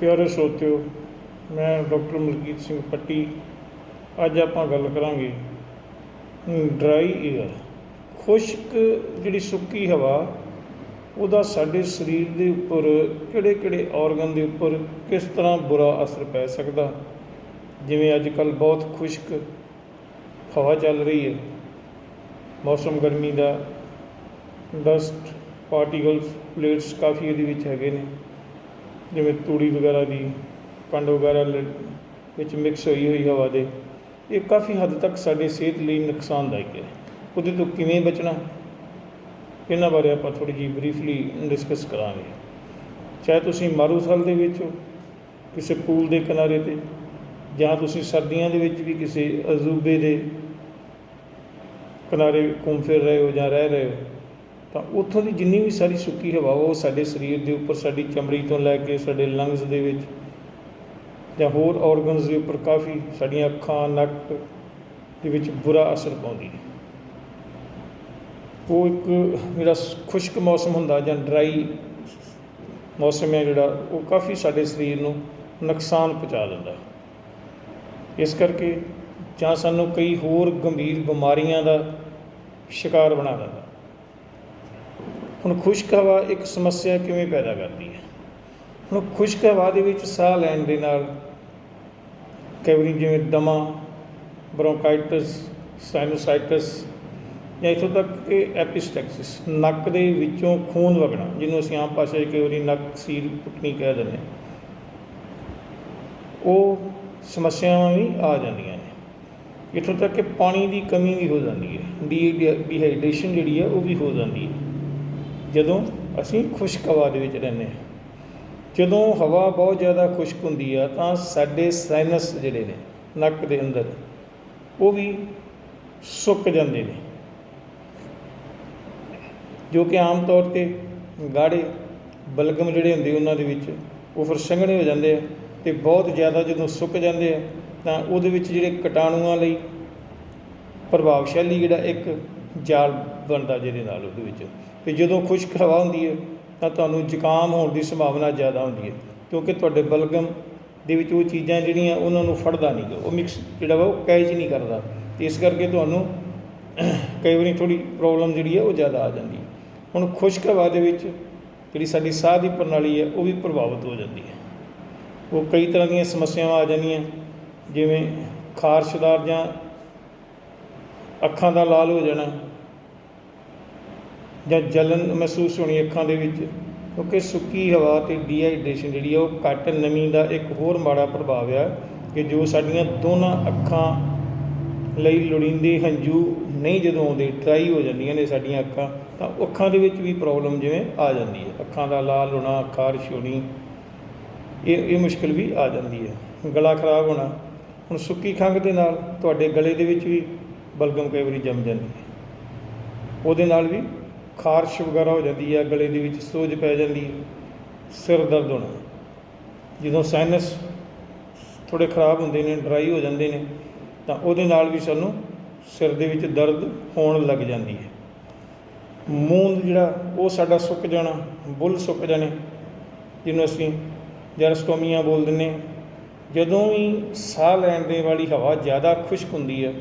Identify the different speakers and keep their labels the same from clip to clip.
Speaker 1: ਪਿਆਰੇ ਸਰੋਤਿਓ ਮੈਂ ਡਾਕਟਰ ਮਲਕੀਤ ਸਿੰਘ ਪੱਟੀ, ਅੱਜ ਆਪਾਂ ਗੱਲ ਕਰਾਂਗੇ ਡਰਾਈ ਏਅਰ। ਖੁਸ਼ਕ ਜਿਹੜੀ ਸੁੱਕੀ ਹਵਾ, ਉਹਦਾ ਸਾਡੇ ਸਰੀਰ ਦੇ ਉੱਪਰ ਕਿਹੜੇ ਕਿਹੜੇ ਆਰਗਨ ਦੇ ਉੱਪਰ ਕਿਸ ਤਰ੍ਹਾਂ ਬੁਰਾ ਅਸਰ ਪੈ ਸਕਦਾ? ਜਿਵੇਂ ਅੱਜ ਕੱਲ੍ਹ ਬਹੁਤ ਖੁਸ਼ਕ ਹਵਾ ਚੱਲ ਰਹੀ ਹੈ। ਮੌਸਮ ਗਰਮੀ ਦਾ ਡਸਟ ਪਾਰਟੀਕਲਸ ਪਲੇਟਸ ਕਾਫੀ ਇਹਦੇ ਵਿੱਚ ਹੈਗੇ ਨੇ। ਜਿਵੇਂ ਤੂੜੀ ਵਗੈਰਾ ਦੀ ਕੰਡ ਵਗੈਰਾ ਲ- ਵਿੱਚ ਮਿਕਸ ਹੋਈ ਹੋਈ ਹਵਾ ਦੇ, ਇਹ ਕਾਫੀ ਹੱਦ ਤੱਕ ਸਾਡੇ ਸਿਹਤ ਲਈ ਨੁਕਸਾਨਦਾਇਕ ਹੈ। ਉਹਦੇ ਤੋਂ ਕਿਵੇਂ ਬਚਣਾ? ਇਹਨਾਂ ਬਾਰੇ ਆਪਾਂ ਥੋੜੀ ਜਿਹੀ ਬਰੀਫਲੀ ਡਿਸਕਸ ਕਰਾਂਗੇ। ਚਾਹੇ ਤੁਸੀਂ ਮਾਰੂਥਲ ਦੇ ਵਿੱਚ ਹੋ, ਕਿਸੇ ਪੂਲ ਦੇ ਕਿਨਾਰੇ ਤੇ, ਜਾਂ ਤੁਸੀਂ ਸਰਦੀਆਂ ਦੇ ਵਿੱਚ ਵੀ ਕਿਸੇ ਅਜ਼ੂਬੇ ਦੇ ਕਿਨਾਰੇ ਘੁੰਮ ਫਿਰ ਰਹੇ ਹੋ ਜਾਂ ਰਹਿ ਰਹੇ ਹੋ ਤਾਂ ਉੱਥੋਂ ਦੀ ਜਿੰਨੀ ਵੀ ਸਾਰੀ ਸੁੱਕੀ ਹਵਾ, ਉਹ ਸਾਡੇ ਸਰੀਰ ਦੇ ਉੱਪਰ, ਸਾਡੀ ਚਮੜੀ ਤੋਂ ਲੈ ਕੇ ਸਾਡੇ ਲੰਗਸ ਦੇ ਵਿੱਚ ਜਾਂ ਹੋਰ ਆਰਗਨਸ ਦੇ ਉੱਪਰ ਕਾਫੀ ਸਾਡੀਆਂ ਅੱਖਾਂ, ਨੱਕ ਦੇ ਵਿੱਚ ਬੁਰਾ ਅਸਰ ਪਾਉਂਦੀ ਹੈ। ਉਹ ਇੱਕ ਜਿਹੜਾ ਖੁਸ਼ਕ ਮੌਸਮ ਹੁੰਦਾ ਜਾਂ ਡਰਾਈ ਮੌਸਮ ਹੈ ਜਿਹੜਾ, ਉਹ ਕਾਫੀ ਸਾਡੇ ਸਰੀਰ ਨੂੰ ਨੁਕਸਾਨ ਪਹੁੰਚਾ ਦਿੰਦਾ ਇਸ ਕਰਕੇ ਜਾਂ ਸਾਨੂੰ ਕਈ ਹੋਰ ਗੰਭੀਰ ਬਿਮਾਰੀਆਂ ਦਾ ਸ਼ਿਕਾਰ ਬਣਾ ਦਿੰਦਾ ਹੁਣ ਖੁਸ਼ਕ ਹਵਾ ਇੱਕ ਸਮੱਸਿਆ ਕਿਵੇਂ ਪੈਦਾ ਕਰਦੀ ਹੈ? ਹੁਣ ਖੁਸ਼ਕ ਹਵਾ ਦੇ ਵਿੱਚ ਸਾਹ ਲੈਣ ਦੇ ਨਾਲ ਕਈ ਵਾਰੀ ਜਿਵੇਂ ਦਮਾ, ਬ੍ਰੋਂਕਾਈਟਿਸ, ਸਾਈਨੋਸਾਈਟਿਸ ਜਾਂ ਇੱਥੋਂ ਤੱਕ ਕਿ ਐਪੀਸਟੈਕਸਿਸ, ਨੱਕ ਦੇ ਵਿੱਚੋਂ ਖੂਨ ਵਗਣਾ, ਜਿਹਨੂੰ ਅਸੀਂ ਆਮ ਭਾਸ਼ਾ 'ਚ ਕਈ ਵਾਰੀ ਨੱਕ ਸੀਰ ਪੁੱਟਣੀ ਕਹਿ ਦਿੰਦੇ ਹਾਂ। ਉਹ ਸਮੱਸਿਆਵਾਂ ਵੀ ਆ ਜਾਂਦੀਆਂ ਨੇ। ਇੱਥੋਂ ਤੱਕ ਕਿ ਪਾਣੀ ਦੀ ਕਮੀ ਵੀ ਹੋ ਜਾਂਦੀ ਹੈ। ਡੀ ਡੀਹਾਈਡਰੇਸ਼ਨ ਜਿਹੜੀ ਹੈ ਉਹ ਵੀ ਹੋ ਜਾਂਦੀ ਹੈ। ਜਦੋਂ ਅਸੀਂ ਖੁਸ਼ਕ ਹਵਾ ਦੇ ਵਿੱਚ ਰਹਿੰਦੇ ਹਾਂ। ਜਦੋਂ ਹਵਾ ਬਹੁਤ ਜ਼ਿਆਦਾ ਖੁਸ਼ਕ ਹੁੰਦੀ ਆ, ਤਾਂ ਸਾਡੇ ਸਾਈਨਸ ਜਿਹੜੇ ਨੇ, ਨੱਕ ਦੇ ਅੰਦਰ, ਉਹ ਵੀ ਸੁੱਕ ਜਾਂਦੇ ਨੇ। ਜੋ ਕਿ ਆਮ ਤੌਰ ਤੇ ਗਾੜੇ ਬਲਗਮ ਜਿਹੜੇ ਹੁੰਦੇ ਉਹਨਾਂ ਦੇ ਵਿੱਚ, ਉਹ ਫਿਰ ਸੰਘਣੇ ਹੋ ਜਾਂਦੇ ਆ ਤੇ ਬਹੁਤ ਜ਼ਿਆਦਾ ਜਦੋਂ ਸੁੱਕ ਜਾਂਦੇ ਆ, ਤਾਂ ਉਹਦੇ ਵਿੱਚ ਜਿਹੜੇ ਕੀਟਾਣੂਆਂ ਲਈ ਪ੍ਰਭਾਵਸ਼ਾਲੀ ਜਿਹੜਾ ਇੱਕ ਜਾਲ ਬਣਦਾ ਜਿਹਦੇ ਨਾਲ ਉਹਦੇ ਵਿੱਚ। ਤੇ ਜਦੋਂ ਖੁਸ਼ਕ ਹਵਾ ਹੁੰਦੀ ਹੈ, ਤਾਂ ਤੁਹਾਨੂੰ ਜ਼ੁਕਾਮ ਹੋਣ ਦੀ ਸੰਭਾਵਨਾ ਜ਼ਿਆਦਾ ਹੁੰਦੀ ਹੈ, ਕਿਉਂਕਿ ਤੁਹਾਡੇ ਬਲਗਮ ਦੇ ਵਿੱਚ ਉਹ ਚੀਜ਼ਾਂ ਜਿਹੜੀਆਂ ਉਹਨਾਂ ਨੂੰ ਫੜਦਾ ਨਹੀਂ ਗਾ। ਉਹ ਮਿਕਸ ਜਿਹੜਾ ਵਾ ਉਹ ਕੈਚ ਨਹੀਂ ਕਰਦਾ। ਤੇ ਇਸ ਕਰਕੇ ਤੁਹਾਨੂੰ ਕਈ ਵਾਰੀ ਥੋੜੀ ਪ੍ਰੋਬਲਮ ਜਿਹੜੀ ਹੈ ਉਹ ਜ਼ਿਆਦਾ ਆ ਜਾਂਦੀ ਹੈ। ਹੁਣ ਖੁਸ਼ਕ ਹਵਾ ਦੇ ਵਿੱਚ ਜਿਹੜੀ ਸਾਡੀ ਸਾਹ ਦੀ ਪ੍ਰਣਾਲੀ ਹੈ, ਉਹ ਵੀ ਪ੍ਰਭਾਵਿਤ ਹੋ ਜਾਂਦੀ ਹੈ। ਉਹ ਕਈ ਤਰ੍ਹਾਂ ਦੀਆਂ ਸਮੱਸਿਆਵਾਂ ਆ ਜਾਂਦੀਆਂ, ਜਿਵੇਂ ਖਾਰਸ਼ਦਾਰ ਜਾਂ ਅੱਖਾਂ ਦਾ ਲਾਲ ਹੋ ਜਾਣਾ। ਜਾਂ ਜਲਨ ਮਹਿਸੂਸ ਹੋਣੀ ਅੱਖਾਂ ਦੇ ਵਿੱਚ। ਕਿਉਂਕਿ ਸੁੱਕੀ ਹਵਾ ਤੇ ਡੀਹਾਈਡਰੇਸ਼ਨ ਜਿਹੜੀ ਆ ਉਹ ਘੱਟ ਨਮੀ ਦਾ ਇੱਕ ਹੋਰ ਮਾੜਾ ਪ੍ਰਭਾਵ ਆ ਕਿ ਜੋ ਸਾਡੀਆਂ ਦੋਨਾਂ ਅੱਖਾਂ ਲਈ ਲੋੜੀਂਦੇ ਹੰਝੂ ਨਹੀਂ ਜਦੋਂ ਆਉਂਦੇ ਡਰਾਈ ਹੋ ਜਾਂਦੀਆਂ ਨੇ ਸਾਡੀਆਂ ਅੱਖਾਂ, ਤਾਂ ਅੱਖਾਂ ਦੇ ਵਿੱਚ ਵੀ ਪ੍ਰੋਬਲਮ ਜਿਵੇਂ ਆ ਜਾਂਦੀ ਹੈ। ਅੱਖਾਂ ਦਾ ਲਾਲ ਹੋਣਾ, ਖਾਰਸ਼ ਹੋਣੀ, ਇਹ ਇਹ ਮੁਸ਼ਕਲ ਵੀ ਆ ਜਾਂਦੀ ਹੈ। ਗਲਾ ਖਰਾਬ ਹੋਣਾ। ਹੁਣ ਸੁੱਕੀ ਖੰਘ ਦੇ ਨਾਲ ਤੁਹਾਡੇ ਗਲੇ ਦੇ ਵਿੱਚ ਵੀ ਬਲਗਮ ਕਈ ਵਾਰੀ ਜੰਮ ਜਾਂਦੀ ਹੈ। ਉਹਦੇ ਨਾਲ ਵੀ ਖਾਰਸ਼ ਵਗੈਰਾ ਹੋ ਜਾਂਦੀ ਹੈ, ਗਲੇ ਦੇ ਵਿੱਚ ਸੋਜ ਪੈ ਜਾਂਦੀ ਹੈ, ਸਿਰ ਦਰਦ ਹੋਣਾ। ਜਦੋਂ ਸਾਈਨਸ ਥੋੜੇ ਖਰਾਬ ਹੁੰਦੇ ਨੇ ਡਰਾਈ ਹੋ ਜਾਂਦੇ ਨੇ, ਤਾਂ ਉਹਦੇ ਨਾਲ ਵੀ ਸਾਨੂੰ ਸਿਰ ਦੇ ਵਿੱਚ ਦਰਦ ਹੋਣ ਲੱਗ ਜਾਂਦੀ ਹੈ। ਮੂੰਹ ਜਿਹੜਾ, ਉਹ ਸਾਡਾ ਸੁੱਕ ਜਾਣਾ, ਬੁੱਲ ਸੁੱਕ ਜਾਣੇ, ਜਿਹਨੂੰ ਅਸੀਂ ਜਰਸਟੋਮੀਆ ਬੋਲ ਦਿੰਦੇ ਜਦੋਂ ਵੀ ਸਾਹ ਲੈਣ ਦੇ ਵਾਲੀ ਹਵਾ ਜ਼ਿਆਦਾ ਖੁਸ਼ਕ ਹੁੰਦੀ ਹੈ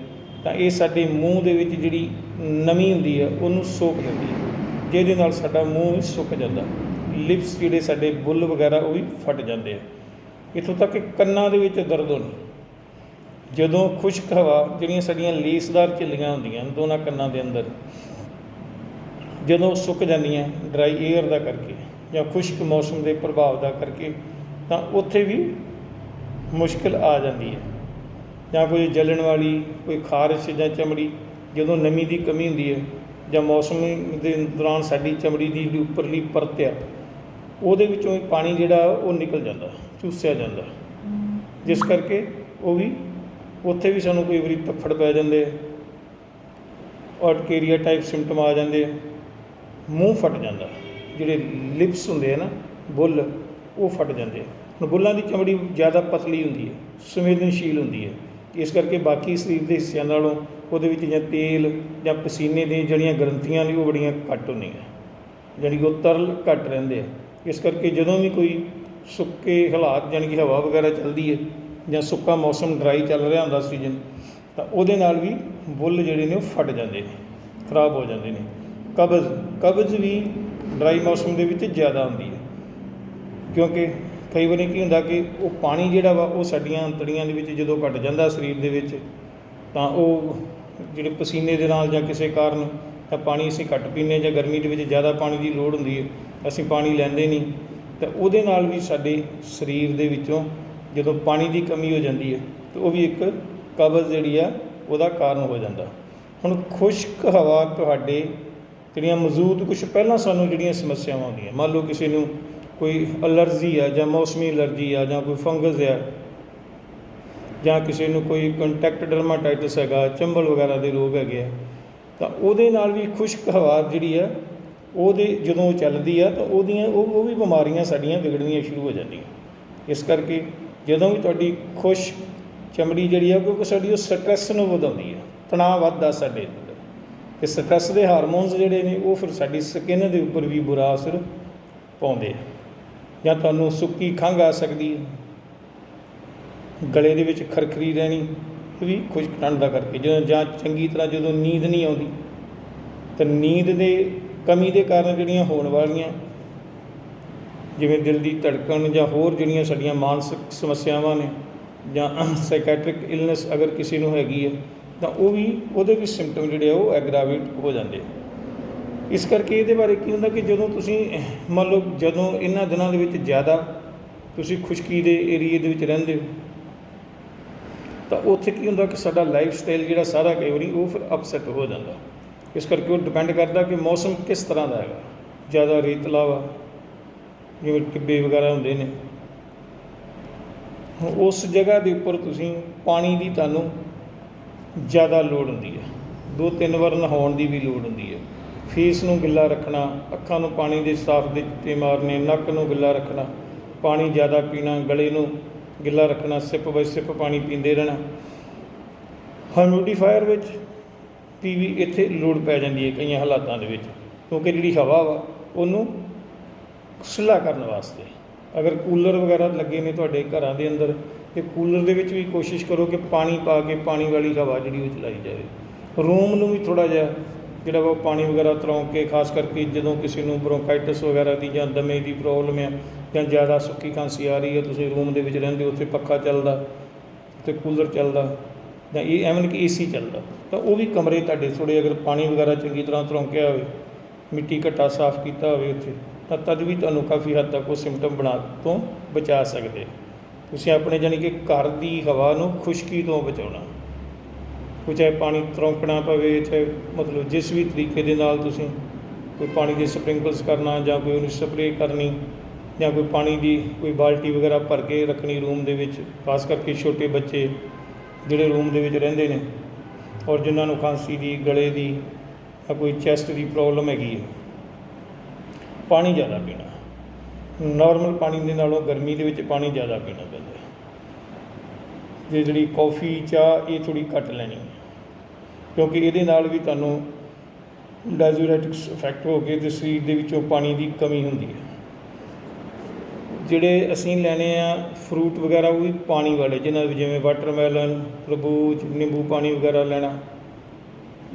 Speaker 1: ਤਾਂ ਇਹ ਸਾਡੇ ਮੂੰਹ ਦੇ ਵਿੱਚ ਜਿਹੜੀ ਨਮੀ ਹੁੰਦੀ ਹੈ ਉਹਨੂੰ ਸੋਖ ਦਿੰਦੀ ਹੈ ਜਿਹਦੇ ਨਾਲ ਸਾਡਾ ਮੂੰਹ ਵੀ ਸੁੱਕ ਜਾਂਦਾ। ਲਿਪਸ ਜਿਹੜੇ ਸਾਡੇ ਬੁੱਲ ਵਗੈਰਾ, ਉਹ ਵੀ ਫਟ ਜਾਂਦੇ ਆ। ਇੱਥੋਂ ਤੱਕ ਕਿ ਕੰਨਾਂ ਦੇ ਵਿੱਚ ਦਰਦ ਹੋਣੀ। ਜਦੋਂ ਖੁਸ਼ਕ ਹਵਾ, ਜਿਹੜੀਆਂ ਸਾਡੀਆਂ ਲੇਸਦਾਰ ਝਿੱਲੀਆਂ ਹੁੰਦੀਆਂ ਦੋਨਾਂ ਕੰਨਾਂ ਦੇ ਅੰਦਰ, ਜਦੋਂ ਸੁੱਕ ਜਾਂਦੀਆਂ ਡਰਾਈ 에ਅਰ ਦਾ ਕਰਕੇ ਜਾਂ ਖੁਸ਼ਕ ਮੌਸਮ ਦੇ ਪ੍ਰਭਾਵ ਦਾ ਕਰਕੇ, ਤਾਂ ਉੱਥੇ ਵੀ ਮੁਸ਼ਕਲ ਆ ਜਾਂਦੀ ਹੈ। ਜਾਂ ਕੋਈ ਜਲਣ ਵਾਲੀ, ਕੋਈ ਖਾਰਸ਼ ਜਾਂ ਚਮੜੀ, ਜਦੋਂ ਨਮੀ ਦੀ ਕਮੀ ਹੁੰਦੀ ਹੈ ਜਾਂ ਮੌਸਮ ਦੇ ਦੌਰਾਨ ਸਾਡੀ ਚਮੜੀ ਦੀ ਜਿਹੜੀ ਉੱਪਰਲੀ ਪਰਤ ਆ, ਉਹਦੇ ਵਿੱਚੋਂ ਵੀ ਪਾਣੀ ਜਿਹੜਾ ਉਹ ਨਿਕਲ ਜਾਂਦਾ, ਚੂਸਿਆ ਜਾਂਦਾ। ਜਿਸ ਕਰਕੇ ਉਹ ਵੀ ਉੱਥੇ ਵੀ ਸਾਨੂੰ ਕੋਈ ਵਾਰੀ ਤੱਫੜ ਪੈ ਜਾਂਦੇ ਆ ਟਾਈਪ ਸਿੰਪਟਮ ਆ ਜਾਂਦੇ ਮੂੰਹ ਫਟ ਜਾਂਦਾ, ਜਿਹੜੇ ਲਿਪਸ ਹੁੰਦੇ ਆ ਨਾ, ਬੁੱਲ, ਉਹ ਫਟ ਜਾਂਦੇ ਹੁਣ ਬੁੱਲਾਂ ਦੀ ਚਮੜੀ ਜ਼ਿਆਦਾ ਪਤਲੀ ਹੁੰਦੀ ਹੈ, ਸੰਵੇਦਨਸ਼ੀਲ ਹੁੰਦੀ ਹੈ। ਇਸ ਕਰਕੇ ਬਾਕੀ ਸਰੀਰ ਦੇ ਹਿੱਸਿਆਂ ਨਾਲੋਂ ਉਹਦੇ ਵਿੱਚ ਜਾਂ ਤੇਲ ਜਾਂ ਪਸੀਨੇ ਦੀਆਂ ਜਿਹੜੀਆਂ ਗ੍ਰੰਥੀਆਂ ਨੇ ਉਹ ਬੜੀਆਂ ਘੱਟ ਹੁੰਦੀਆਂ ਜਾਣੀ ਕਿ ਉਹ ਤਰਲ ਘੱਟ ਰਹਿੰਦੇ ਆ ਇਸ ਕਰਕੇ ਜਦੋਂ ਵੀ ਕੋਈ ਸੁੱਕੇ ਹਾਲਾਤ ਜਾਣੀ ਕਿ ਹਵਾ ਵਗੈਰਾ ਚੱਲਦੀ ਹੈ ਜਾਂ ਸੁੱਕਾ ਮੌਸਮ ਡਰਾਈ ਚੱਲ ਰਿਹਾ ਹੁੰਦਾ ਸੀਜ਼ਨ ਤਾਂ ਉਹਦੇ ਨਾਲ ਵੀ ਬੁੱਲ ਜਿਹੜੇ ਨੇ ਉਹ ਫਟ ਜਾਂਦੇ ਨੇ, ਖਰਾਬ ਹੋ ਜਾਂਦੇ ਨੇ। ਕਬਜ਼ ਕਬਜ਼ ਵੀ ਡਰਾਈ ਮੌਸਮ ਦੇ ਵਿੱਚ ਜ਼ਿਆਦਾ ਹੁੰਦੀ ਹੈ। ਕਿਉਂਕਿ ਕਈ ਵਾਰੀ ਕੀ ਹੁੰਦਾ ਕਿ ਉਹ ਪਾਣੀ ਜਿਹੜਾ ਵਾ, ਉਹ ਸਾਡੀਆਂ ਅੰਤੜੀਆਂ ਦੇ ਵਿੱਚ ਜਦੋਂ ਘਟ ਜਾਂਦਾ ਸਰੀਰ ਦੇ ਵਿੱਚ, ਤਾਂ ਉਹ ਜਿਹੜੇ ਪਸੀਨੇ ਦੇ ਨਾਲ ਜਾਂ ਕਿਸੇ ਕਾਰਨ ਤਾਂ ਪਾਣੀ ਅਸੀਂ ਘੱਟ ਪੀਂਦੇ ਜਾਂ ਗਰਮੀ ਦੇ ਵਿੱਚ ਜ਼ਿਆਦਾ ਪਾਣੀ ਦੀ ਲੋੜ ਹੁੰਦੀ ਹੈ, ਅਸੀਂ ਪਾਣੀ ਲੈਂਦੇ ਨਹੀਂ। ਤਾਂ ਉਹਦੇ ਨਾਲ ਵੀ ਸਾਡੇ ਸਰੀਰ ਦੇ ਵਿੱਚੋਂ ਜਦੋਂ ਪਾਣੀ ਦੀ ਕਮੀ ਹੋ ਜਾਂਦੀ ਹੈ, ਤਾਂ ਉਹ ਵੀ ਇੱਕ ਕਬਜ਼ ਜਿਹੜੀ ਆ, ਉਹਦਾ ਕਾਰਨ ਹੋ ਜਾਂਦਾ। ਹੁਣ ਖੁਸ਼ਕ ਹਵਾ ਤੁਹਾਡੇ ਜਿਹੜੀਆਂ ਮੌਜੂਦ ਕੁਝ ਪਹਿਲਾਂ ਸਾਨੂੰ ਜਿਹੜੀਆਂ ਸਮੱਸਿਆਵਾਂ ਆਉਂਦੀਆਂ, ਮੰਨ ਲਓ ਕਿਸੇ ਨੂੰ ਕੋਈ ਅਲਰਜੀ ਆ ਜਾਂ ਮੌਸਮੀ ਅਲਰਜੀ ਆ ਜਾਂ ਕੋਈ ਫੰਗਸ ਆ ਜਾਂ ਕਿਸੇ ਨੂੰ ਕੋਈ ਕੰਟੈਕਟ ਡਰਮਾਟਾਈਟਿਸ ਹੈਗਾ, ਚੰਬਲ ਵਗੈਰਾ ਦੇ ਰੋਗ ਹੈਗੇ ਆ, ਤਾਂ ਉਹਦੇ ਨਾਲ ਵੀ ਖੁਸ਼ਕ ਹਵਾ ਜਿਹੜੀ ਆ, ਉਹਦੇ ਜਦੋਂ ਉਹ ਚੱਲਦੀ ਆ, ਤਾਂ ਉਹਦੀਆਂ ਉਹ ਉਹ ਵੀ ਬਿਮਾਰੀਆਂ ਸਾਡੀਆਂ ਵਿਗੜਨੀਆਂ ਸ਼ੁਰੂ ਹੋ ਜਾਂਦੀਆਂ। ਇਸ ਕਰਕੇ ਜਦੋਂ ਵੀ ਤੁਹਾਡੀ ਖੁਸ਼ ਚਮੜੀ ਜਿਹੜੀ ਆ, ਕਿਉਂਕਿ ਸਾਡੀ ਉਹ ਸਟ੍ਰੈਸ ਨੂੰ ਵਧਾਉਂਦੀ ਆ, ਤਣਾਅ ਵੱਧਦਾ ਸਾਡੇ ਅੰਦਰ। ਤੇ ਸਟ੍ਰੈਸ ਦੇ ਹਾਰਮੋਨਸ ਜਿਹੜੇ ਨੇ, ਉਹ ਫਿਰ ਸਾਡੀ ਸਕਿਨ ਦੇ ਉੱਪਰ ਵੀ ਬੁਰਾ ਅਸਰ ਪਾਉਂਦੇ ਆ। ਜਾਂ ਤੁਹਾਨੂੰ ਸੁੱਕੀ ਖੰਘ ਆ ਸਕਦੀ ਹੈ। ਗਲੇ ਦੇ ਵਿੱਚ ਖਰਖਰੀ ਰਹਿਣੀ ਇਹ ਵੀ ਖੁਸ਼ਕ ਠੰਡ ਦਾ ਕਰਕੇ। ਜਦੋਂ ਜਾਂ ਚੰਗੀ ਤਰ੍ਹਾਂ ਜਦੋਂ ਨੀਂਦ ਨਹੀਂ ਆਉਂਦੀ, ਤਾਂ ਨੀਂਦ ਦੇ ਕਮੀ ਦੇ ਕਾਰਨ ਜਿਹੜੀਆਂ ਹੋਣ ਵਾਲੀਆਂ, ਜਿਵੇਂ ਦਿਲ ਦੀ ਧੜਕਣ ਜਾਂ ਹੋਰ ਜਿਹੜੀਆਂ ਸਾਡੀਆਂ ਮਾਨਸਿਕ ਸਮੱਸਿਆਵਾਂ ਨੇ ਜਾਂ ਸਾਈਕੈਟ੍ਰਿਕ ਇਲਨੈਸ ਅਗਰ ਕਿਸੇ ਨੂੰ ਹੈਗੀ ਹੈ, ਤਾਂ ਉਹ ਵੀ ਉਹਦੇ ਵੀ ਸਿੰਪਟਮ ਜਿਹੜੇ ਆ ਉਹ ਐਗਰਾਵੇਟ ਹੋ ਜਾਂਦੇ ਆ। ਇਸ ਕਰਕੇ ਇਹਦੇ ਬਾਰੇ ਕੀ ਹੁੰਦਾ ਕਿ ਜਦੋਂ ਤੁਸੀਂ, ਮੰਨ ਲਓ ਜਦੋਂ ਇਹਨਾਂ ਦਿਨਾਂ ਦੇ ਵਿੱਚ ਜ਼ਿਆਦਾ ਤੁਸੀਂ ਖੁਸ਼ਕੀ ਦੇ ਏਰੀਏ ਦੇ ਵਿੱਚ ਰਹਿੰਦੇ ਹੋ, ਤਾਂ ਉੱਥੇ ਕੀ ਹੁੰਦਾ ਕਿ ਸਾਡਾ ਲਾਈਫ ਸਟਾਈਲ ਜਿਹੜਾ ਸਾਰਾ ਕਈ ਵਾਰੀ ਉਹ ਫਿਰ ਅਪਸੈਟ ਹੋ ਜਾਂਦਾ। ਇਸ ਕਰਕੇ ਉਹ ਡਿਪੈਂਡ ਕਰਦਾ ਕਿ ਮੌਸਮ ਕਿਸ ਤਰ੍ਹਾਂ ਦਾ ਹੈਗਾ। ਜ਼ਿਆਦਾ ਰੇਤਲਾ ਵਾ ਜਿਵੇਂ ਟਿੱਬੇ ਵਗੈਰਾ ਹੁੰਦੇ ਨੇ। ਉਸ ਜਗ੍ਹਾ ਦੇ ਉੱਪਰ ਤੁਸੀਂ ਪਾਣੀ ਦੀ ਤੁਹਾਨੂੰ ਜ਼ਿਆਦਾ ਲੋੜ ਹੁੰਦੀ ਹੈ। ਦੋ ਤਿੰਨ ਵਾਰ ਨਹਾਉਣ ਦੀ ਵੀ ਲੋੜ ਹੁੰਦੀ ਹੈ। ਫੇਸ ਨੂੰ ਗਿੱਲਾ ਰੱਖਣਾ, ਅੱਖਾਂ ਨੂੰ ਪਾਣੀ ਦੇ ਸਾਫ਼ ਦੇ ਤੇ ਮਾਰਨੇ, ਨੱਕ ਨੂੰ ਗਿੱਲਾ ਰੱਖਣਾ, ਪਾਣੀ ਜ਼ਿਆਦਾ ਪੀਣਾ, ਗਲੇ ਨੂੰ ਗਿੱਲਾ ਰੱਖਣਾ, ਸਿਪ ਬਾਈ ਸਿਪ ਪਾਣੀ ਪੀਂਦੇ ਰਹਿਣਾ। ਹਿਊਮਿਡੀਫਾਇਰ ਵਿੱਚ ਦੀ ਵੀ ਇੱਥੇ ਲੋੜ ਪੈ ਜਾਂਦੀ ਹੈ ਕਈਆਂ ਹਾਲਾਤਾਂ ਦੇ ਵਿੱਚ, ਕਿਉਂਕਿ ਜਿਹੜੀ ਹਵਾ ਵਾ, ਉਹਨੂੰ ਖੁੱਲ੍ਹਾ ਕਰਨ ਵਾਸਤੇ। ਅਗਰ ਕੂਲਰ ਵਗੈਰਾ ਲੱਗੇ ਨੇ ਤੁਹਾਡੇ ਘਰਾਂ ਦੇ ਅੰਦਰ, ਤੇ ਕੂਲਰ ਦੇ ਵਿੱਚ ਵੀ ਕੋਸ਼ਿਸ਼ ਕਰੋ ਕਿ ਪਾਣੀ ਪਾ ਕੇ ਪਾਣੀ ਵਾਲੀ ਹਵਾ ਜਿਹੜੀ ਉਹ ਚਲਾਈ ਜਾਵੇ। ਰੂਮ ਨੂੰ ਵੀ ਥੋੜਾ ਜਿਹਾ ਜਿਹੜਾ ਵਾ ਉਹ ਪਾਣੀ ਵਗੈਰਾ ਤਰੋਂ ਕੇ, ਖਾਸ ਕਰਕੇ ਜਦੋਂ ਕਿਸੇ ਨੂੰ ਬ੍ਰੋਂਕਾਈਟਿਸ ਵਗੈਰਾ ਦੀ ਜਾਂ ਦਮੇ ਦੀ ਪ੍ਰੋਬਲਮ ਆ ਜਾਂ ਜ਼ਿਆਦਾ ਸੁੱਕੀ ਖਾਂਸੀ ਆ ਰਹੀ ਹੈ ਤੁਸੀਂ ਰੂਮ ਦੇ ਵਿੱਚ ਰਹਿੰਦੇ ਹੋ, ਉੱਥੇ ਪੱਖਾ ਚੱਲਦਾ ਅਤੇ ਕੂਲਰ ਚੱਲਦਾ ਜਾਂ ਇਹ ਐਵੇਂ ਕਿ ਏਸੀ ਚੱਲਦਾ, ਤਾਂ ਉਹ ਵੀ ਕਮਰੇ ਤੁਹਾਡੇ ਥੋੜ੍ਹੇ ਅਗਰ ਪਾਣੀ ਵਗੈਰਾ ਚੰਗੀ ਤਰ੍ਹਾਂ ਤਰੋਂਕਿਆ ਹੋਵੇ ਮਿੱਟੀ ਘੱਟਾ ਸਾਫ਼ ਕੀਤਾ ਹੋਵੇ ਉੱਥੇ, ਤਾਂ ਤਦ ਵੀ ਤੁਹਾਨੂੰ ਕਾਫੀ ਹੱਦ ਤੱਕ ਉਹ ਸਿੰਪਟਮ ਬਣਾ ਤੋਂ ਬਚਾ ਸਕਦੇ ਤੁਸੀਂ ਆਪਣੇ ਜਾਨੀ ਕਿ ਘਰ ਦੀ ਹਵਾ ਨੂੰ ਖੁਸ਼ਕੀ ਤੋਂ ਬਚਾਉਣਾ। ਉਹ ਚਾਹੇ ਪਾਣੀ ਤਰੌਂਕਣਾ ਪਵੇ, ਚਾਹੇ ਮਤਲਬ ਜਿਸ ਵੀ ਤਰੀਕੇ ਦੇ ਨਾਲ ਤੁਸੀਂ ਕੋਈ ਪਾਣੀ ਦੇ ਸਪ੍ਰਿੰਕਲਸ ਕਰਨਾ ਜਾਂ ਕੋਈ ਉਹਨੂੰ ਸਪਰੇਅ ਕਰਨੀ ਜਾਂ ਕੋਈ ਪਾਣੀ ਦੀ ਕੋਈ ਬਾਲਟੀ ਵਗੈਰਾ ਭਰ ਕੇ ਰੱਖਣੀ ਰੂਮ ਦੇ ਵਿੱਚ, ਖਾਸ ਕਰਕੇ ਛੋਟੇ ਬੱਚੇ ਜਿਹੜੇ ਰੂਮ ਦੇ ਵਿੱਚ ਰਹਿੰਦੇ ਨੇ ਔਰ ਜਿਨ੍ਹਾਂ ਨੂੰ ਖਾਂਸੀ ਦੀ, ਗਲੇ ਦੀ ਜਾਂ ਕੋਈ ਚੈਸਟ ਦੀ ਪ੍ਰੋਬਲਮ ਹੈਗੀ ਹੈ, ਪਾਣੀ ਜ਼ਿਆਦਾ ਪੀਣਾ। ਨਾਰਮਲ ਪਾਣੀ ਦੇ ਨਾਲੋਂ ਗਰਮੀ ਦੇ ਵਿੱਚ ਪਾਣੀ ਜ਼ਿਆਦਾ ਪੀਣਾ ਪੈਂਦਾ ਹੈ। ਜੇ ਜਿਹੜੀ ਕੌਫੀ ਚਾਹ ਇਹ ਥੋੜੀ ਘੱਟ ਲੈਣੀ। ਕਿਉਂਕਿ ਇਹਦੇ ਨਾਲ ਵੀ ਤੁਹਾਨੂੰ ਡਾਇਜ਼ੂਰੈਟਿਕਸ ਇਫੈਕਟ ਹੋ ਕੇ ਅਤੇ ਸਰੀਰ ਦੇ ਵਿੱਚੋਂ ਪਾਣੀ ਦੀ ਕਮੀ ਹੁੰਦੀ ਹੈ। ਜਿਹੜੇ ਅਸੀਂ ਲੈਣੇ ਆ ਫਰੂਟ ਵਗੈਰਾ ਉਹ ਵੀ ਪਾਣੀ ਵਾਲੇ, ਜਿਨ੍ਹਾਂ ਵਿੱਚ ਜਿਵੇਂ ਵਾਟਰਮੈਲਨ ਤਰਬੂਜ, ਨਿੰਬੂ ਪਾਣੀ ਵਗੈਰਾ ਲੈਣਾ।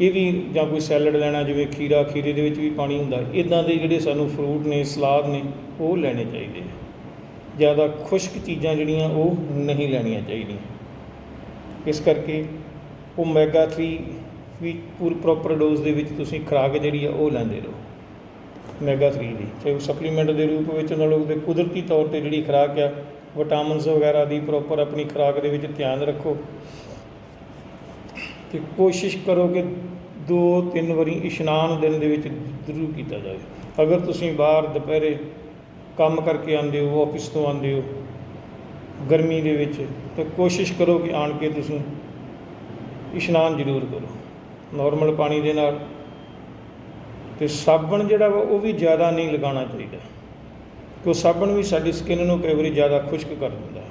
Speaker 1: ਇਹ ਵੀ ਜਾਂ ਕੋਈ ਸੈਲਡ ਲੈਣਾ, ਜਿਵੇਂ ਖੀਰਾ, ਖੀਰੇ ਦੇ ਵਿੱਚ ਵੀ ਪਾਣੀ ਹੁੰਦਾ। ਇਦਾਂ ਦੇ ਜਿਹੜੇ ਸਾਨੂੰ ਫਰੂਟ ਨੇ, ਸਲਾਦ ਨੇ, ਉਹ ਲੈਣੇ ਚਾਹੀਦੇ ਆ। ਜ਼ਿਆਦਾ ਖੁਸ਼ਕ ਚੀਜ਼ਾਂ ਜਿਹੜੀਆਂ, ਉਹ ਨਹੀਂ ਲੈਣੀਆਂ ਚਾਹੀਦੀਆਂ। ਇਸ ਕਰਕੇ ਓਮੇਗਾ 3 ਵੀ ਪੂਰੀ ਪ੍ਰੋਪਰ ਡੋਜ਼ ਦੇ ਵਿੱਚ ਤੁਸੀਂ ਖੁਰਾਕ ਜਿਹੜੀ ਆ ਉਹ ਲੈਂਦੇ ਰਹੋ। ਮੈਗਾ 3 ਦੀ ਚਾਹੇ ਉਹ ਸਪਲੀਮੈਂਟ ਦੇ ਰੂਪ ਵਿੱਚ ਨਾਲ ਉਹਦੇ ਕੁਦਰਤੀ ਤੌਰ ਤੇ ਜਿਹੜੀ ਖੁਰਾਕ ਆ ਵਿਟਾਮਿਨਸ ਵਗੈਰਾ ਦੀ ਪ੍ਰੋਪਰ ਆਪਣੀ ਖੁਰਾਕ ਦੇ ਵਿੱਚ ਧਿਆਨ ਰੱਖੋ। ਤੇ ਕੋਸ਼ਿਸ਼ ਕਰੋ ਕਿ ਦੋ ਤਿੰਨ ਵਾਰੀ ਇਸ਼ਨਾਨ ਦਿਨ ਦੇ ਵਿੱਚ ਜ਼ਰੂਰ ਕੀਤਾ ਜਾਵੇ। ਅਗਰ ਤੁਸੀਂ ਬਾਹਰ ਦੁਪਹਿਰੇ ਕੰਮ ਕਰਕੇ ਆਉਂਦੇ ਹੋ ਆਫਿਸ ਤੋਂ ਆਉਂਦੇ ਹੋ, ਗਰਮੀ ਦੇ ਵਿੱਚ, ਤਾਂ ਕੋਸ਼ਿਸ਼ ਕਰੋ ਕਿ ਆਣ ਕੇ ਤੁਸੀਂ ਇਸ਼ਨਾਨ ਜ਼ਰੂਰ ਕਰੋ। ਨਾਰਮਲ ਪਾਣੀ ਦੇ ਨਾਲ ਤੇ ਸਾਬਣ ਜਿਹੜਾ ਵਾ ਉਹ ਵੀ ਜ਼ਿਆਦਾ ਨਹੀਂ ਲਗਾਉਣਾ ਚਾਹੀਦਾ। ਕਿਉਂ ਸਾਬਣ ਵੀ ਸਾਡੀ ਸਕਿਨ ਨੂੰ ਕਈ ਵਾਰੀ ਜ਼ਿਆਦਾ ਖੁਸ਼ਕ ਕਰ ਦਿੰਦਾ ਹੈ।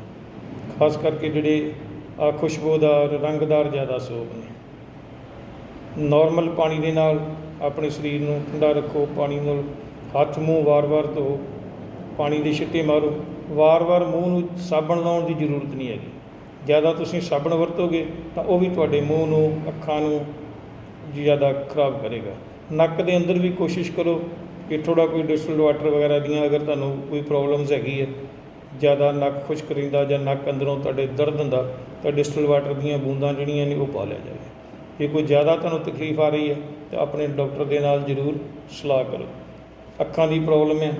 Speaker 1: ਖਾਸ ਕਰਕੇ ਜਿਹੜੇ ਆ ਖੁਸ਼ਬੂਦਾਰ, ਰੰਗਦਾਰ ਜ਼ਿਆਦਾ ਸੋਪ ਨੇ। ਨਾਰਮਲ ਪਾਣੀ ਦੇ ਨਾਲ ਆਪਣੇ ਸਰੀਰ ਨੂੰ ਠੰਡਾ ਰੱਖੋ, ਪਾਣੀ ਨਾਲ ਹੱਥ, ਮੂੰਹ ਵਾਰ-ਵਾਰ ਧੋ, ਪਾਣੀ ਦੇ ਛਿੱਟੇ ਮਾਰੋ। ਵਾਰ-ਵਾਰ ਮੂੰਹ ਨੂੰ ਸਾਬਣ ਲਾਉਣ ਦੀ ਜ਼ਰੂਰਤ ਨਹੀਂ ਹੈਗੀ। ਜ਼ਿਆਦਾ ਤੁਸੀਂ ਸਾਬਣ ਵਰਤੋਗੇ ਤਾਂ ਉਹ ਵੀ ਤੁਹਾਡੇ ਮੂੰਹ ਨੂੰ, ਅੱਖਾਂ ਨੂੰ ਜ਼ਿਆਦਾ ਖਰਾਬ ਕਰੇਗਾ। ਨੱਕ ਦੇ ਅੰਦਰ ਵੀ ਕੋਸ਼ਿਸ਼ ਕਰੋ ਕਿ ਥੋੜਾ ਕੋਈ ਡਿਸਟਿਲਡ ਵਾਟਰ ਵਗੈਰਾ ਦੀਆਂ ਅਗਰ ਤੁਹਾਨੂੰ ਕੋਈ ਪ੍ਰੋਬਲਮਸ ਹੈਗੀ ਹੈ, ਜ਼ਿਆਦਾ ਨੱਕ ਖੁਸ਼ਕ ਰਹਿੰਦਾ ਜਾਂ ਨੱਕ ਅੰਦਰੋਂ ਤੁਹਾਡੇ ਦਰਦ ਹੁੰਦਾ, ਤਾਂ ਡਿਸਟਿਲਡ ਵਾਟਰ ਦੀਆਂ ਬੂੰਦਾਂ ਜਿਹੜੀਆਂ ਨੇ ਉਹ ਪਾ ਲਿਆ ਜਾਵੇ। ਜੇ ਕੋਈ ਜ਼ਿਆਦਾ ਤੁਹਾਨੂੰ ਤਕਲੀਫ ਆ ਰਹੀ ਹੈ, ਤਾਂ ਆਪਣੇ ਡਾਕਟਰ ਦੇ ਨਾਲ ਜ਼ਰੂਰ ਸਲਾਹ ਕਰੋ। ਅੱਖਾਂ ਦੀ ਪ੍ਰੋਬਲਮ ਹੈ।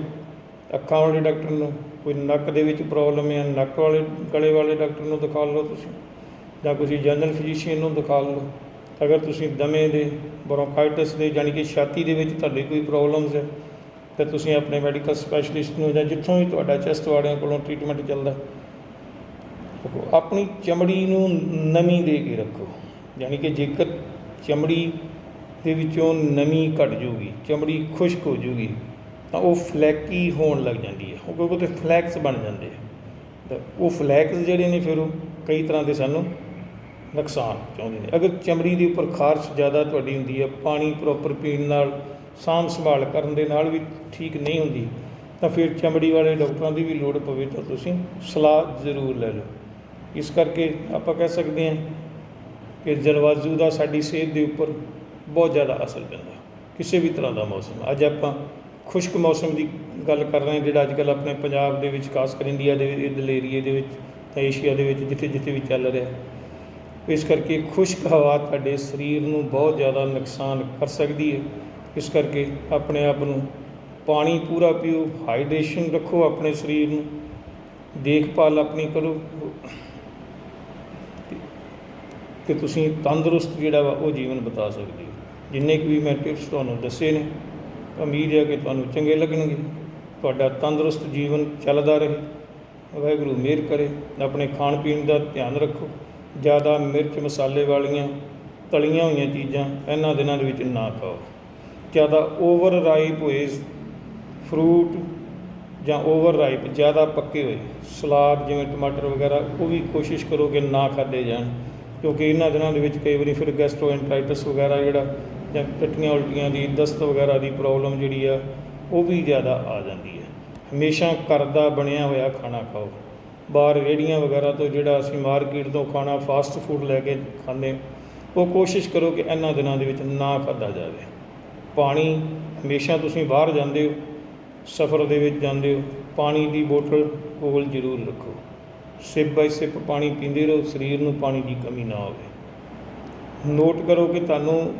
Speaker 1: ਅੱਖਾਂ ਵਾਲੇ ਡਾਕਟਰ ਨੂੰ ਕੋਈ ਨੱਕ ਦੇ ਵਿੱਚ ਪ੍ਰੋਬਲਮ ਹੈ, ਨੱਕ ਵਾਲੇ, ਗਲੇ ਵਾਲੇ ਡਾਕਟਰ ਨੂੰ ਦਿਖਾ ਲਓ ਤੁਸੀਂ ਜਾਂ ਕਿਸੇ ਜਨਰਲ ਫਿਜ਼ੀਸ਼ੀਅਨ ਨੂੰ ਦਿਖਾ ਲਓ। ਅਗਰ ਤੁਸੀਂ ਦਮੇ ਦੇ, ਬ੍ਰੋਂਕਾਈਟਿਸ ਦੇ ਯਾਨੀ ਕਿ ਛਾਤੀ ਦੇ ਵਿੱਚ ਤੁਹਾਡੀ ਕੋਈ ਪ੍ਰੋਬਲਮਸ ਹੈ, ਤਾਂ ਤੁਸੀਂ ਆਪਣੇ ਮੈਡੀਕਲ ਸਪੈਸ਼ਲਿਸਟ ਨੂੰ ਜਾਂ ਜਿੱਥੋਂ ਵੀ ਤੁਹਾਡਾ ਚੈਸਟ ਵਾਲਿਆਂ ਕੋਲੋਂ ਟ੍ਰੀਟਮੈਂਟ ਚੱਲਦਾ ਆਪਣੀ ਚਮੜੀ ਨੂੰ ਨਮੀ ਦੇ ਕੇ ਰੱਖੋ। ਯਾਨੀ ਕਿ ਜੇਕਰ ਚਮੜੀ ਦੇ ਵਿੱਚੋਂ ਨਮੀ ਘਟ ਜੂਗੀ ਚਮੜੀ ਖੁਸ਼ਕ ਹੋ ਜਾਊਗੀ, ਤਾਂ ਉਹ ਫਲੈਕੀ ਹੋਣ ਲੱਗ ਜਾਂਦੀ ਹੈ। ਉਹ ਕਿਉਂਕਿ ਉਹਦੇ ਫਲੈਕਸ ਬਣ ਜਾਂਦੇ ਆ। ਤਾਂ ਉਹ ਫਲੈਕਸ ਜਿਹੜੇ ਨੇ ਫਿਰ ਉਹ ਕਈ ਤਰ੍ਹਾਂ ਦੇ ਸਾਨੂੰ ਨੁਕਸਾਨ ਚਾਹੁੰਦੇ ਨੇ। ਅਗਰ ਚਮੜੀ ਦੇ ਉੱਪਰ ਖਾਰਸ਼ ਜ਼ਿਆਦਾ ਤੁਹਾਡੀ ਹੁੰਦੀ ਹੈ, ਪਾਣੀ ਪ੍ਰੋਪਰ ਪੀਣ ਨਾਲ, ਸਾਂਭ ਸੰਭਾਲ ਕਰਨ ਦੇ ਨਾਲ ਵੀ ਠੀਕ ਨਹੀਂ ਹੁੰਦੀ, ਤਾਂ ਫਿਰ ਚਮੜੀ ਵਾਲੇ ਡਾਕਟਰਾਂ ਦੀ ਵੀ ਲੋੜ ਪਵੇ ਤਾਂ ਤੁਸੀਂ ਸਲਾਹ ਜ਼ਰੂਰ ਲੈ ਲਓ। ਇਸ ਕਰਕੇ ਆਪਾਂ ਕਹਿ ਸਕਦੇ ਹਾਂ ਕਿ ਜਲਵਾਯੂ ਦਾ ਸਾਡੀ ਸਿਹਤ ਦੇ ਉੱਪਰ ਬਹੁਤ ਜ਼ਿਆਦਾ ਅਸਰ ਪੈਂਦਾ ਕਿਸੇ ਵੀ ਤਰ੍ਹਾਂ ਦਾ ਮੌਸਮ। ਅੱਜ ਆਪਾਂ ਖੁਸ਼ਕ ਮੌਸਮ ਦੀ ਗੱਲ ਕਰ ਰਹੇ ਹਾਂ, ਜਿਹੜਾ ਅੱਜ ਕੱਲ੍ਹ ਆਪਣੇ ਪੰਜਾਬ ਦੇ ਵਿੱਚ, ਖਾਸ ਕਰ ਇੰਡੀਆ ਦੇ ਦਲੇਰੀਏ ਦੇ ਵਿੱਚ ਏਸ਼ੀਆ ਦੇ ਵਿੱਚ ਜਿੱਥੇ ਜਿੱਥੇ ਵੀ ਚੱਲ ਰਿਹਾ ਇਸ ਕਰਕੇ ਖੁਸ਼ਕ ਹਵਾ ਤੁਹਾਡੇ ਸਰੀਰ ਨੂੰ ਬਹੁਤ ਜ਼ਿਆਦਾ ਨੁਕਸਾਨ ਕਰ ਸਕਦੀ ਹੈ। ਇਸ ਕਰਕੇ ਆਪਣੇ ਆਪ ਨੂੰ ਪਾਣੀ ਪੂਰਾ ਪੀਓ ਹਾਈਡਰੇਸ਼ਨ ਰੱਖੋ ਆਪਣੇ ਸਰੀਰ ਨੂੰ, ਦੇਖਭਾਲ ਆਪਣੀ ਕਰੋ। ਕਿ ਤੁਸੀਂ ਤੰਦਰੁਸਤ ਜਿਹੜਾ ਵਾ ਉਹ ਜੀਵਨ ਬਿਤਾ ਸਕਦੇ ਹੋ। ਜਿੰਨੇ ਕੁ ਵੀ ਮੈਂ ਟਿਪਸ ਤੁਹਾਨੂੰ ਦੱਸੇ ਨੇ, ਉਮੀਦ ਹੈ ਕਿ ਤੁਹਾਨੂੰ ਚੰਗੇ ਲੱਗਣਗੇ। ਤੁਹਾਡਾ ਤੰਦਰੁਸਤ ਜੀਵਨ ਚੱਲਦਾ ਰਹੇ। ਵਾਹਿਗੁਰੂ ਮਿਹਰ ਕਰੇ। ਆਪਣੇ ਖਾਣ ਪੀਣ ਦਾ ਧਿਆਨ ਰੱਖੋ। ਜ਼ਿਆਦਾ ਮਿਰਚ ਮਸਾਲੇ ਵਾਲੀਆਂ ਤਲੀਆਂ ਹੋਈਆਂ ਚੀਜ਼ਾਂ ਇਹਨਾਂ ਦਿਨਾਂ ਦੇ ਵਿੱਚ ਨਾ ਖਾਓ। ਜ਼ਿਆਦਾ ਓਵਰ ਰਾਈਪ ਹੋਏ ਫਰੂਟ ਜਾਂ ਓਵਰ ਰਾਈਪ ਜ਼ਿਆਦਾ ਪੱਕੇ ਹੋਏ, ਸਲਾਦ ਜਿਵੇਂ ਟਮਾਟਰ ਵਗੈਰਾ, ਉਹ ਵੀ ਕੋਸ਼ਿਸ਼ ਕਰੋ ਕਿ ਨਾ ਖਾਦੇ ਜਾਣ। ਕਿਉਂਕਿ ਇਹਨਾਂ ਦਿਨਾਂ ਦੇ ਵਿੱਚ ਕਈ ਵਾਰੀ ਫਿਰ ਗੈਸਟ੍ਰੋਐਂਟਰਾਈਟਿਸ ਵਗੈਰਾ ਜਿਹੜਾ ਜਾਂ ਟੱਟੀਆਂ ਉਲਟੀਆਂ ਦੀ, ਦਸਤ ਵਗੈਰਾ ਦੀ ਪ੍ਰੋਬਲਮ ਜਿਹੜੀ ਆ, ਉਹ ਵੀ ਜ਼ਿਆਦਾ ਆ ਜਾਂਦੀ ਹੈ। ਹਮੇਸ਼ਾ ਘਰ ਦਾ ਬਣਿਆ ਹੋਇਆ ਖਾਣਾ ਖਾਓ। ਬਾਹਰ ਰੇੜੀਆਂ ਵਗੈਰਾ ਤੋਂ ਜਿਹੜਾ ਅਸੀਂ ਮਾਰਕੀਟ ਤੋਂ ਖਾਣਾ ਫਾਸਟ ਫੂਡ ਲੈ ਕੇ ਖਾਂਦੇ ਉਹ ਕੋਸ਼ਿਸ਼ ਕਰੋ ਕਿ ਇਹਨਾਂ ਦਿਨਾਂ ਦੇ ਵਿੱਚ ਨਾ ਖਾਧਾ ਜਾਵੇ। ਪਾਣੀ, ਹਮੇਸ਼ਾ ਤੁਸੀਂ ਬਾਹਰ ਜਾਂਦੇ ਹੋ, ਸਫ਼ਰ ਦੇ ਵਿੱਚ ਜਾਂਦੇ ਹੋ, ਪਾਣੀ ਦੀ ਬੋਤਲ ਕੋਲ ਜ਼ਰੂਰ ਰੱਖੋ। ਸਿਪ ਬਾਈ ਸਿਪ ਪਾਣੀ ਪੀਂਦੇ ਰਹੋ, ਸਰੀਰ ਨੂੰ ਪਾਣੀ ਦੀ ਕਮੀ ਨਾ ਹੋਵੇ। ਨੋਟ ਕਰੋ ਕਿ ਤੁਹਾਨੂੰ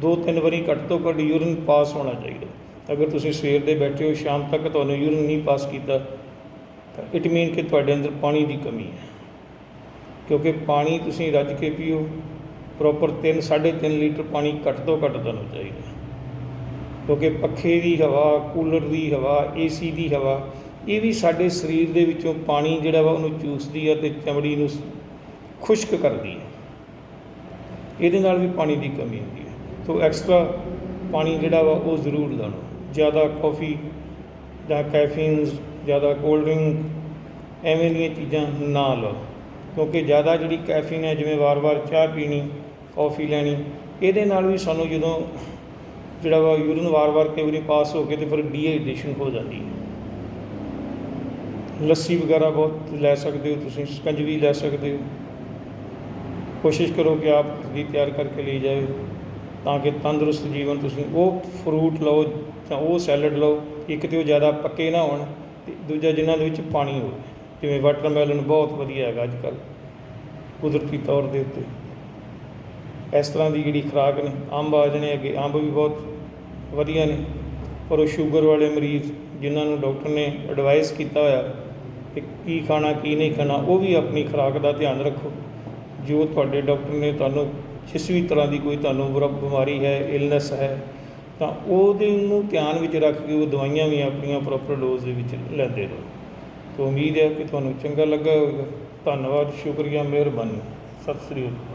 Speaker 1: ਦੋ ਤਿੰਨ ਵਾਰੀ ਘੱਟ ਤੋਂ ਘੱਟ ਯੂਰਿਨ ਪਾਸ ਹੋਣਾ ਚਾਹੀਦਾ। ਅਗਰ ਤੁਸੀਂ ਸਵੇਰ ਦੇ ਬੈਠੇ ਹੋ, ਸ਼ਾਮ ਤੱਕ ਤੁਹਾਨੂੰ ਯੂਰਿਨ ਨਹੀਂ ਪਾਸ ਕੀਤਾ ਤਾਂ ਇਟ ਮੀਨ ਕਿ ਤੁਹਾਡੇ ਅੰਦਰ ਪਾਣੀ ਦੀ ਕਮੀ ਹੈ। ਕਿਉਂਕਿ ਪਾਣੀ ਤੁਸੀਂ ਰੱਜ ਕੇ ਪੀਓ ਪ੍ਰੋਪਰ 3 3.5 ਲੀਟਰ ਪਾਣੀ ਘੱਟ ਤੋਂ ਘੱਟ ਤੁਹਾਨੂੰ ਚਾਹੀਦਾ ਕਿਉਂਕਿ ਪੱਖੇ ਦੀ ਹਵਾ, ਕੂਲਰ ਦੀ ਹਵਾ ਏਸੀ ਦੀ ਹਵਾ, ਇਹ ਵੀ ਸਾਡੇ ਸਰੀਰ ਦੇ ਵਿੱਚੋਂ ਪਾਣੀ ਜਿਹੜਾ ਵਾ ਉਹਨੂੰ ਚੂਸਦੀ ਹੈ ਤੇ ਚਮੜੀ ਨੂੰ ਖੁਸ਼ਕ ਕਰਦੀ ਹੈ। ਇਹਦੇ ਨਾਲ ਵੀ ਪਾਣੀ ਦੀ ਕਮੀ ਹੁੰਦੀ ਹੈ। ਸੋ ਐਕਸਟਰਾ ਪਾਣੀ ਜਿਹੜਾ ਵਾ ਉਹ ਜ਼ਰੂਰ ਲੈਣਾ ਜ਼ਿਆਦਾ ਕਾਫੀ ਜਾਂ ਕੈਫੀਨਸ ਜ਼ਿਆਦਾ ਕੋਲਡ ਡਰਿੰਕ ਐਵੇਂ ਦੀਆਂ ਚੀਜ਼ਾਂ ਨਾ ਲਓ। ਕਿਉਂਕਿ ਜ਼ਿਆਦਾ ਜਿਹੜੀ ਕੈਫੀਨ ਹੈ, ਜਿਵੇਂ ਵਾਰ-ਵਾਰ ਚਾਹ ਪੀਣੀ ਕੌਫੀ ਲੈਣੀ, ਇਹਦੇ ਨਾਲ ਵੀ ਸਾਨੂੰ ਜਦੋਂ ਜਿਹੜਾ ਵਾ ਯੂਰਨ ਵਾਰ-ਵਾਰ ਕਈ ਵਾਰੀ ਪਾਸ ਹੋ ਕੇ ਤੇ ਫਿਰ ਡੀਹਾਈਡਰੇਸ਼ਨ ਹੋ ਜਾਂਦੀ ਹੈ। ਲੱਸੀ ਵਗੈਰਾ ਬਹੁਤ ਲੈ ਸਕਦੇ ਹੋ ਤੁਸੀਂ ਸਕੰਜਵੀ ਲੈ ਸਕਦੇ ਹੋ। ਕੋਸ਼ਿਸ਼ ਕਰੋ ਕਿ ਆਪ ਘਰ ਦੀ ਤਿਆਰ ਕਰਕੇ ਲਈ ਜਾਵੇ, ਤਾਂ ਕਿ ਤੰਦਰੁਸਤ ਜੀਵਨ ਤੁਸੀਂ, ਉਹ ਫਰੂਟ ਲਓ ਜਾਂ ਉਹ ਸੈਲਡ ਲਓ, ਇੱਕ ਤੇ ਉਹ ਜ਼ਿਆਦਾ ਪੱਕੇ ਨਾ ਹੋਣ ਤੇ ਦੂਜਾ ਜਿਨ੍ਹਾਂ ਦੇ ਵਿੱਚ ਪਾਣੀ ਹੋਵੇ। ਜਿਵੇਂ ਵਾਟਰਮੈਲਨ ਬਹੁਤ ਵਧੀਆ ਹੈਗਾ ਅੱਜ ਕੱਲ੍ਹ ਕੁਦਰਤੀ ਤੌਰ ਦੇ ਉੱਤੇ। ਇਸ ਤਰ੍ਹਾਂ ਦੀ ਜਿਹੜੀ ਖੁਰਾਕ ਨੇ, ਅੰਬ ਆ ਜਾਣੇ ਅੱਗੇ। ਅੰਬ ਵੀ ਬਹੁਤ ਵਧੀਆ ਨੇ। ਪਰ ਉਹ ਸ਼ੂਗਰ ਵਾਲੇ ਮਰੀਜ਼ ਜਿਨ੍ਹਾਂ ਨੂੰ ਡਾਕਟਰ ਨੇ ਐਡਵਾਈਸ ਕੀਤਾ ਹੋਇਆ ਕਿ ਕੀ ਖਾਣਾ, ਕੀ ਨਹੀਂ ਖਾਣਾ, ਉਹ ਵੀ ਆਪਣੀ ਖੁਰਾਕ ਦਾ ਧਿਆਨ ਰੱਖੋ। ਜੋ ਤੁਹਾਡੇ ਡਾਕਟਰ ਨੇ ਤੁਹਾਨੂੰ, ਜਿਸ ਵੀ ਤਰ੍ਹਾਂ ਦੀ ਕੋਈ ਤੁਹਾਨੂੰ ਬੁਰਾ ਬਿਮਾਰੀ ਹੈ ਇਲਨੈਸ ਹੈ ਤਾਂ ਉਹਦੇ ਨੂੰ ਧਿਆਨ ਵਿੱਚ ਰੱਖ ਕੇ ਉਹ ਦਵਾਈਆਂ ਵੀ ਆਪਣੀਆਂ ਪ੍ਰੋਪਰ ਡੋਜ਼ ਦੇ ਵਿੱਚ ਲੈਂਦੇ ਰਹੋ। ਤਾਂ ਉਮੀਦ ਹੈ ਕਿ ਤੁਹਾਨੂੰ ਚੰਗਾ ਲੱਗਾ ਹੋਵੇਗਾ। ਧੰਨਵਾਦ, ਸ਼ੁਕਰੀਆ, ਮਿਹਰਬਾਨੀ। ਸਤਿ ਸ੍ਰੀ ਅਕਾਲ।